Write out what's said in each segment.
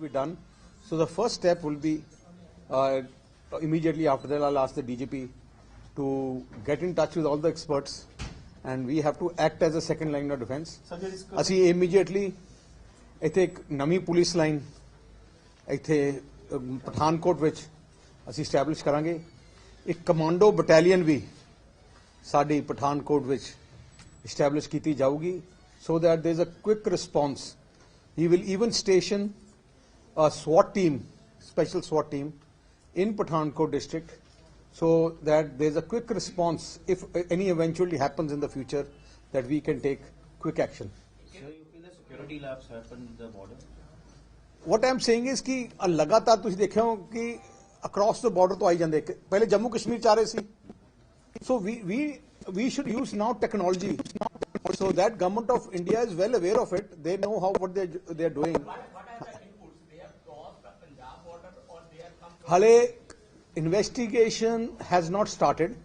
to be done. So the first step will be uh, immediately after that, I'll ask the DGP to get in touch with all the experts, and we have to act as a second line of defense. ਅਸੀਂ immediately ਇੱਥੇ ਇੱਕ ਨਵੀਂ police line ਇੱਥੇ ਅਮ, ਪਠਾਨਕੋਟ ਵਿੱਚ ਅਸੀਂ establish ਕਰਾਂਗੇ ਇੱਕ commando battalion ਵੀ ਸਾਡੀ ਪਠਾਨਕੋਟ ਵਿੱਚ ਸਟੈਬਲਿਸ਼ ਕੀਤੀ ਜਾਊਗੀ so that there is a quick response. He will even station a SWAT team, special SWAT team, in Pathankot district, so that there is a quick response if any eventually happens in the future that we can take quick action. Sir, you feel the security lapse happened at the border? What I am saying is ਕਿ ਅ ਲਗਾਤਾਰ ਤੁਸੀਂ ਦੇਖਿਆ ਹੋ ਕਿ across ਦ border ਤੋਂ ਆਈ ਜਾਂਦੇ ਕਿ ਪਹਿਲੇ ਜੰਮੂ ਕਸ਼ਮੀਰ ਚ ਆ ਰਹੇ ਸੀ ਸੋ ਵੀ ਵੀ we should use now technology so that government of india is well aware of it they know how what they they are doing hale investigation has not started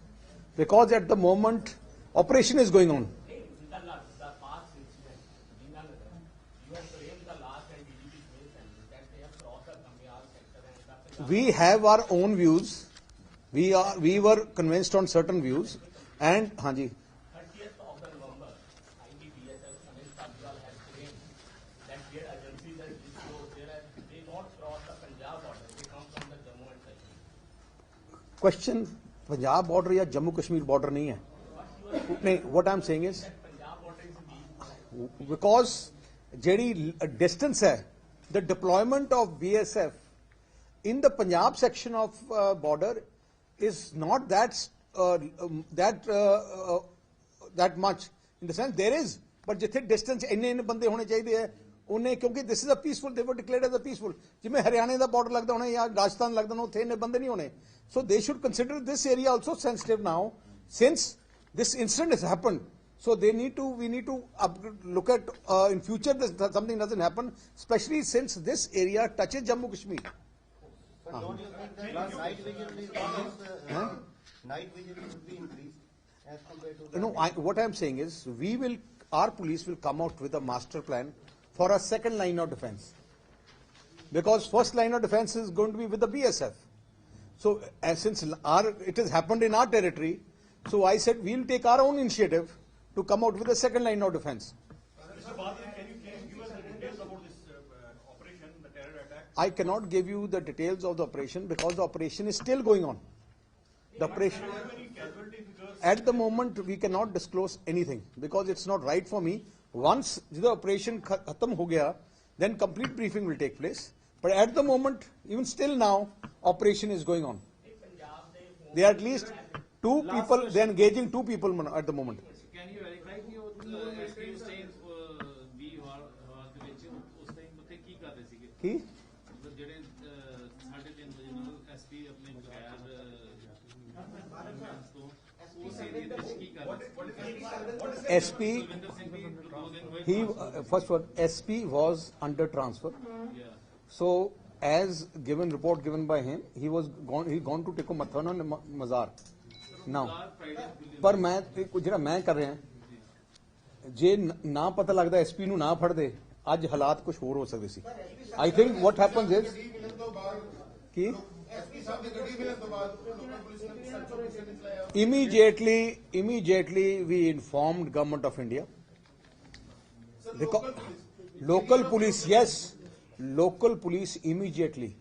because at the moment operation is going on we have our own views. We are we were convinced on certain views, and Hanji. Kashmir. Question: Punjab border या Jammu Kashmir border नहीं है नहीं what I'm saying is Punjab border is weak. because ਜਿਹੜੀ distance है the deployment of BSF in the Punjab section of uh, border is not that uh, um, that uh, uh, that much in the sense there is but ਜਿੱਥੇ distance ਇੰਨੇ ਇੰਨੇ ਬੰਦੇ ਹੋਣੇ ਚਾਹੀਦੇ ਹੈ ਉਹਨੇ ਕਿਉਂਕਿ this is a peaceful they were declared as a peaceful ਜਿਵੇਂ ਹਰਿਆਣੇ ਦਾ border ਲੱਗਦਾ ਹੋਣਾ ਜਾਂ ਰਾਜਸਥਾਨ ਲੱਗਦਾ ਹੋਣਾ ਉੱਥੇ ਇੰਨੇ ਬੰਦੇ ਨਹੀਂ ਹੋਣੇ so they should consider this area also sensitive now since this incident has happened so they need to we need to up, look at uh, in future this, that something doesn't happen especially since this area touches jammu kashmir But don't you think that night vision is increased, uh, night vision should be increased as compared to the No, I, what I'm saying is, we will, our police will come out with a master plan for a second line of defense. Because first line of defense is going to be with the BSF. So, as since our, it has happened in our territory, so I said we'll take our own initiative to come out with a second line of defense. Mr. Badri, can you, can you give us the details about this uh, uh, operation, the terror attack? I cannot give you the details of the operation because the operation is still going on. The operation. How many casualty figures? At the moment, we cannot disclose anything because it's not right for me. Once the operation kh- khatam ho gaya, then complete briefing will take place. But at the moment, even still now, operation is going on. They are at least two people, they are engaging two people man- at the moment. Can you verify ਕਿ ਉਹ SP ਉਸ time ਵੀ ਵਾਰ ਵਾਰ ਦੇ ਵਿੱਚ ਉਸ time ਉੱਥੇ ਕੀ ਕਰ ਰਹੇ ਸੀਗੇ Ki? ਮਤਲਬ ਜਿਹੜੇ ਅਹ, ਸਾਢੇ ਤਿੰਨ ਵਜੇ ਨਾਲ ਐਸਪੀ ਆਪਣੇ ਬਗੈਰ ਅਹ, he, uh, first one, SP was under transfer. Yeah. So, as given report given by him, he was gone, he gone to Tikku Mathana and Ma- Mazar. Now, ਪਰ ਮੈਂ ਇੱਕ ਜਿਹੜਾ ਮੈਂ ਕਰ ਰਿਹਾ ਜੇ ਨ- ਪਤਾ ਲੱਗਦਾ ਐਸਪੀ ਨੂੰ ਨਾ ਫੜਦੇ ਅੱਜ ਹਾਲਾਤ ਕੁਝ ਹੋਰ ਹੋ ਸਕਦੇ ਸੀ I think what happens is Ki SP ਸਾਹਿਬ ਦੀ ਗੱਡੀ ਮਿਲਣ ਤੋਂ ਬਾਅਦ ਲੋਕਲ ਪੁਲਿਸ ਨੇ search we informed government of india local police yes local police immediately